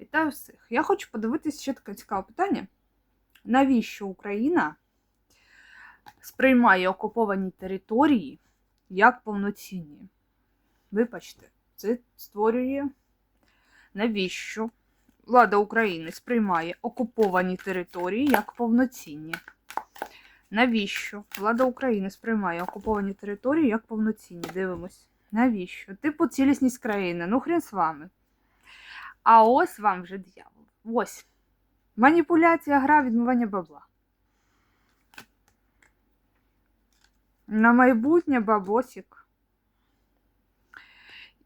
Вітаю всіх. Я хочу подивитися ще таке цікаве питання. Навіщо Україна сприймає окуповані території як повноцінні? Вибачте, це створює. Навіщо влада України сприймає окуповані території як повноцінні? Навіщо влада України сприймає окуповані території як повноцінні? Дивимось. Навіщо? Типу цілісність країни. Ну, хрен з вами. А ось вам вже дьявол. Ось. Маніпуляція, гра, відмивання бабла. На майбутнє бабосік.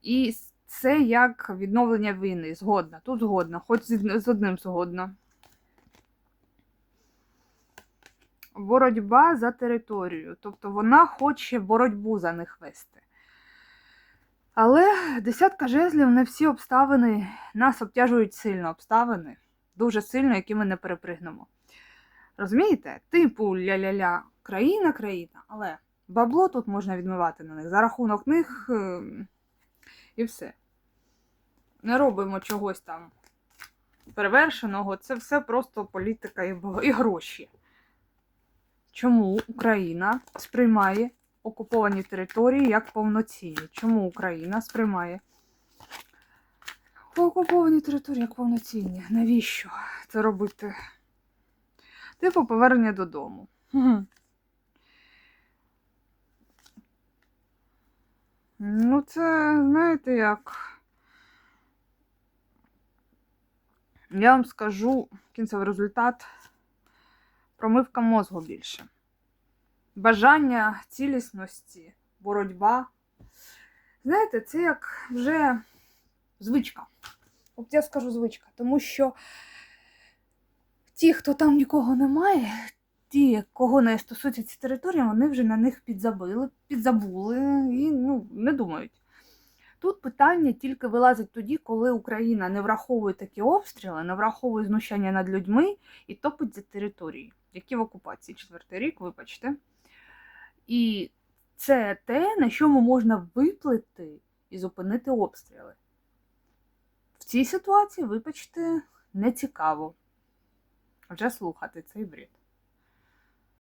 І це як відновлення війни. Згодна. Тут згодна. Хоч з одним згодна. Боротьба за територію. Тобто вона хоче боротьбу за них вести. Але десятка жезлів не всі обставини нас обтяжують сильно обставини, дуже сильно, які ми не перепригнемо. Розумієте? Типу ля-ля-ля, країна, країна, але бабло тут можна відмивати на них за рахунок них е, і все. Не робимо чогось там перевершеного, це все просто політика і гроші. Чому Україна сприймає окуповані території як повноцінні. Чому Україна сприймає окуповані території як повноцінні? Навіщо це робити? Типу повернення додому. Ну, це, знаєте, як. Я вам скажу кінцевий результат промивка мозгу більше бажання цілісності, боротьба. Знаєте, це як вже звичка. От я скажу звичка, тому що ті, хто там нікого немає, ті, кого не стосуються ці території, вони вже на них підзабили, підзабули і ну, не думають. Тут питання тільки вилазить тоді, коли Україна не враховує такі обстріли, не враховує знущання над людьми і топить за території, які в окупації четвертий рік, вибачте. І це те, на чому можна виплити і зупинити обстріли. В цій ситуації, вибачте, не цікаво вже слухати цей бред.